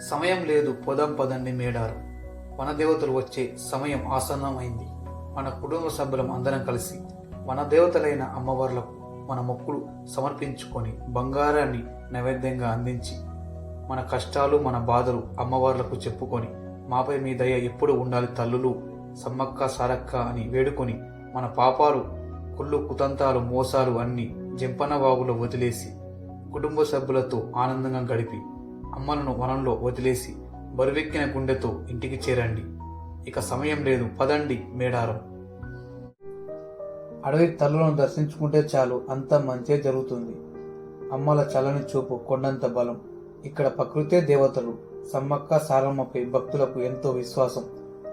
సమయం లేదు పొదం పదండి మేడారు. వనదేవతలు వచ్చే సమయం ఆసన్నమైంది. మన కుటుంబ సభ్యులం అందరం కలిసి వనదేవతలైన అమ్మవార్లకు మన మొక్కులు సమర్పించుకొని బంగారాన్ని నైవేద్యంగా అందించి మన కష్టాలు మన బాధలు అమ్మవార్లకు చెప్పుకొని మాపై మీ దయ ఎప్పుడు ఉండాలి తల్లులు సమ్మక్క సారక్క అని వేడుకొని మన పాపాలు కుళ్ళు కుతంతాలు మోసాలు అన్ని జంపన బాబులో వదిలేసి కుటుంబ సభ్యులతో ఆనందంగా గడిపి అమ్మలను వనంలో వదిలేసి బరువెక్కిన గుండెతో ఇంటికి చేరండి. ఇక సమయం లేదు. పదండి మేడారం. అడవి తల్లులను దర్శించుకుంటే చాలు అంత మంచే జరుగుతుంది. అమ్మల చలని చూపు కొండంత బలం. ఇక్కడ ప్రకృతే దేవతలు సమ్మక్క సారమ్మపై భక్తులకు ఎంతో విశ్వాసం.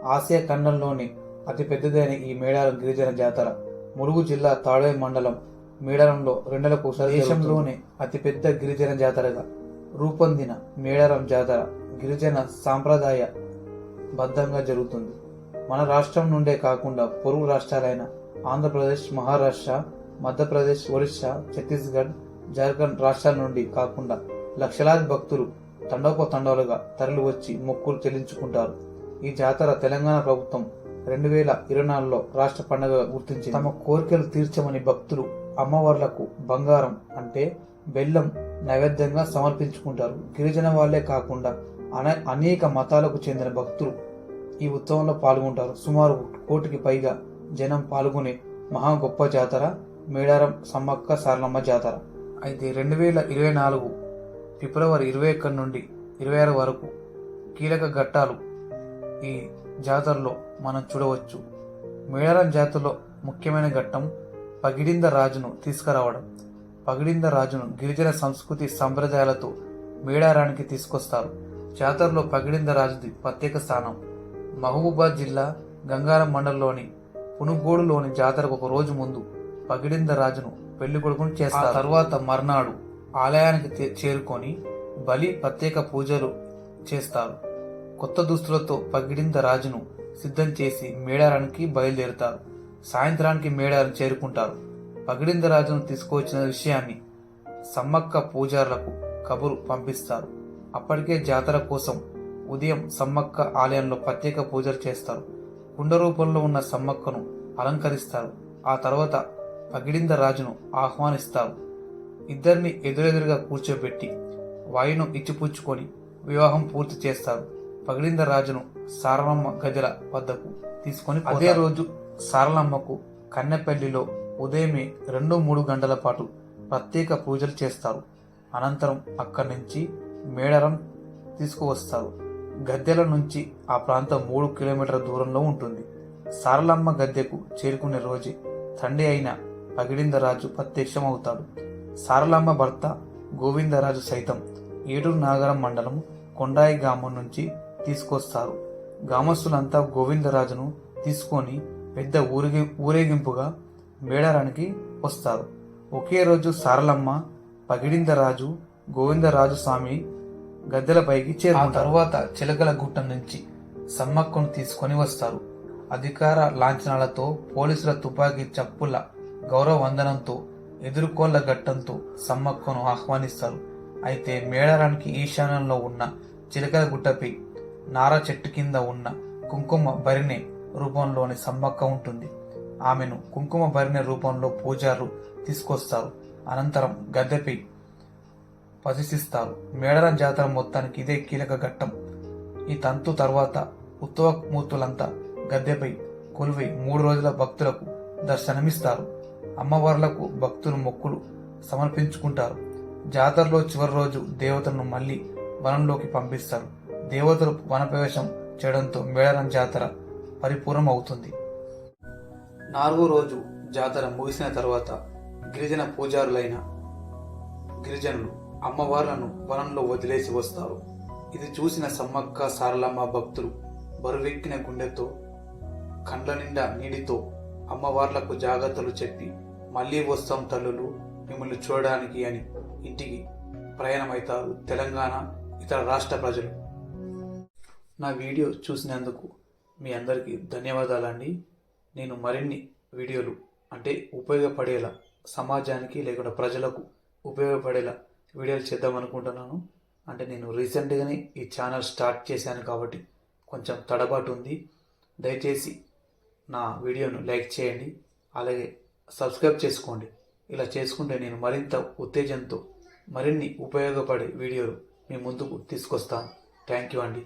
ఆసియా ఖండంలోని అతి పెద్దదైన ఈ మేడారం గిరిజన జాతర. ములుగు జిల్లా తాడే మండలం మేడారంలో రెండలకు దేశంలోనే అతిపెద్ద గిరిజన జాతరగా. రూపొందిన మేడారం జాతర గిరిజన సాంప్రదాయ బద్ధంగా జరుగుతుంది. మన రాష్ట్రం నుండే కాకుండా పొరుగు రాష్ట్రాలైన ఆంధ్రప్రదేశ్ మహారాష్ట్ర మధ్యప్రదేశ్ ఒరిస్సా ఛత్తీస్గఢ్ జార్ఖండ్ రాష్ట్రాల నుండి కాకుండా లక్షలాది భక్తులు తండోపతండాలుగా తరలి వచ్చి మొక్కులు చెల్లించుకుంటారు. ఈ జాతర తెలంగాణ ప్రభుత్వం రెండు వేల ఇరవై నాలుగులో రాష్ట్ర పండుగ గుర్తించి తమ కోరికలు తీర్చమని భక్తులు అమ్మవార్లకు బంగారం అంటే బెల్లం నైవేద్యంగా సమర్పించుకుంటారు. గిరిజన వాళ్ళే కాకుండా అనే- అనేక మతాలకు చెందిన భక్తులు ఈ ఉత్సవంలో పాల్గొంటారు. సుమారు కోటికి పైగా జనం పాల్గొనే మహా గొప్ప జాతర మేడారం సమ్మక్క సారలమ్మ జాతర. అయితే రెండు వేల ఇరవై నాలుగు ఫిబ్రవరి ఇరవై ఒకటి నుండి ఇరవై ఆరు వరకు కీలక ఘట్టాలు ఈ జాతరలో మనం చూడవచ్చు. మేడారం జాతరలో ముఖ్యమైన ఘట్టం పగిడింద రాజును తీసుకురావడం. పగిడింద రాజును గిరిజన సంస్కృతి సంప్రదాయాలతో మేడారానికి తీసుకొస్తారు. జాతరలో పగిడింద రాజుది ప్రత్యేక స్థానం. మహబూబాద్ జిల్లా గంగారం మండలంలోని పునుగోడులోని జాతరకు ఒక రోజు ముందు పగిడింద రాజును పెళ్ళి కొడుకును చేస్తారు. తర్వాత మర్నాడు ఆలయానికి చేరుకొని బలి ప్రత్యేక పూజలు చేస్తారు. కొత్త దుస్తులతో పగిడింద రాజును సిద్ధం చేసి మేడారానికి బయలుదేరుతారు. సాయంత్రానికి మేడారం చేరుకుంటారు. పగిడింద రాజును తీసుకువచ్చిన విషయాన్ని సమ్మక్క పూజారులకు కబురు పంపిస్తారు. అప్పటికే జాతర కోసం ఉదయం సమ్మక్క ఆలయంలో ప్రత్యేక పూజలు చేస్తారు. కుండ రూపంలో ఉన్న సమ్మక్కను అలంకరిస్తారు. ఆ తర్వాత పగిడింద రాజును ఆహ్వానిస్తారు. ఇద్దరిని ఎదురెదురుగా కూర్చోబెట్టి వాయును ఇచ్చిపుచ్చుకొని వివాహం పూర్తి చేస్తారు. పగిడింద రాజును సారలమ్మ గజల వద్దకు తీసుకొని అదే రోజు సారలమ్మకు కన్నెపల్లిలో ఉదయమే రెండు మూడు గంటల పాటు ప్రత్యేక పూజలు చేస్తారు. అనంతరం అక్కడి నుంచి మేడారం తీసుకువస్తారు. గద్దెల నుంచి ఆ ప్రాంతం మూడు కిలోమీటర్ల దూరంలో ఉంటుంది. సారలమ్మ గద్దెకు చేరుకునే రోజే తండ్రి అయిన పగిడిందరాజు ప్రత్యక్షమవుతాడు. సారలమ్మ భర్త గోవిందరాజు సైతం ఏటూరు నాగరం మండలం కొండాయి గ్రామం నుంచి తీసుకొస్తారు. గ్రామస్తులంతా గోవిందరాజును తీసుకొని పెద్ద ఊరేగి ఊరేగింపుగా మేడారానికి వస్తారు. ఒకే రోజు సారలమ్మ పగిడిందరాజు గోవిందరాజు స్వామి గద్దెలపైకి చేరుకుంటారు. తర్వాత చిలకల గుట్ట నుంచి సమ్మక్కను తీసుకొని వస్తారు. అధికార లాంఛనాలతో పోలీసుల తుపాకీ చప్పుల గౌరవ వందనంతో ఎదుర్కోళ్ళ ఘట్టంతో సమ్మక్కను ఆహ్వానిస్తారు. అయితే మేడారానికి ఈశాన్యంలో ఉన్న చిలకల గుట్టపై నార చెట్టు కింద ఉన్న కుంకుమ భరిణె రూపంలోని సమ్మక్క ఉంటుంది. ఆమెను కుంకుమ భరిణె రూపంలో పూజారులు తీసుకొస్తారు. అనంతరం గద్దెపై ప్రదర్శిస్తారు మేడరం జాతర మొత్తానికి ఇదే కీలక ఘట్టం. ఈ తంతు తర్వాత ఉత్సవమూర్తులంతా గద్దెపై కొలువై మూడు రోజుల భక్తులకు దర్శనమిస్తారు. అమ్మవార్లకు భక్తులు మొక్కులు సమర్పించుకుంటారు. జాతరలో చివరి రోజు దేవతలను మళ్ళీ వనంలోకి పంపిస్తారు. దేవతలు వనప్రవేశం చేయడంతో మేడారం జాతర పరిపూర్ణం అవుతుంది నాలుగో రోజు జాతర ముగిసిన తర్వాత గిరిజన పూజారులైన గిరిజనులు అమ్మవార్లను వనంలో వదిలేసి వస్తారు. ఇది చూసిన సమ్మక్క సారలమ్మ భక్తులు బరువెక్కిన గుండెతో కండ్ల నిండా నీటితో అమ్మవార్లకు జాగ్రత్తలు చెప్పి మళ్ళీ వస్తాం తల్లులు మిమ్మల్ని చూడడానికి అని ఇంటికి ప్రయాణమవుతారు తెలంగాణ ఇతర రాష్ట్ర ప్రజలు. నా వీడియో చూసినందుకు మీ అందరికీ ధన్యవాదాలండి. నేను మరిన్ని వీడియోలు అంటే ఉపయోగపడేలా సమాజానికి లేకుండా ప్రజలకు ఉపయోగపడేలా వీడియోలు చేద్దాం అనుకుంటున్నాను. అంటే నేను రీసెంట్గానే ఈ ఛానల్ స్టార్ట్ చేశాను కాబట్టి కొంచెం తడబాటు ఉంది. దయచేసి నా వీడియోను లైక్ చేయండి అలాగే సబ్స్క్రైబ్ చేసుకోండి. ఇలా చేసుకుంటే నేను మరింత ఉత్తేజంతో మరిన్ని ఉపయోగపడే వీడియోలు మీ ముందుకు తీసుకొస్తాను. థ్యాంక్ యూ అండి.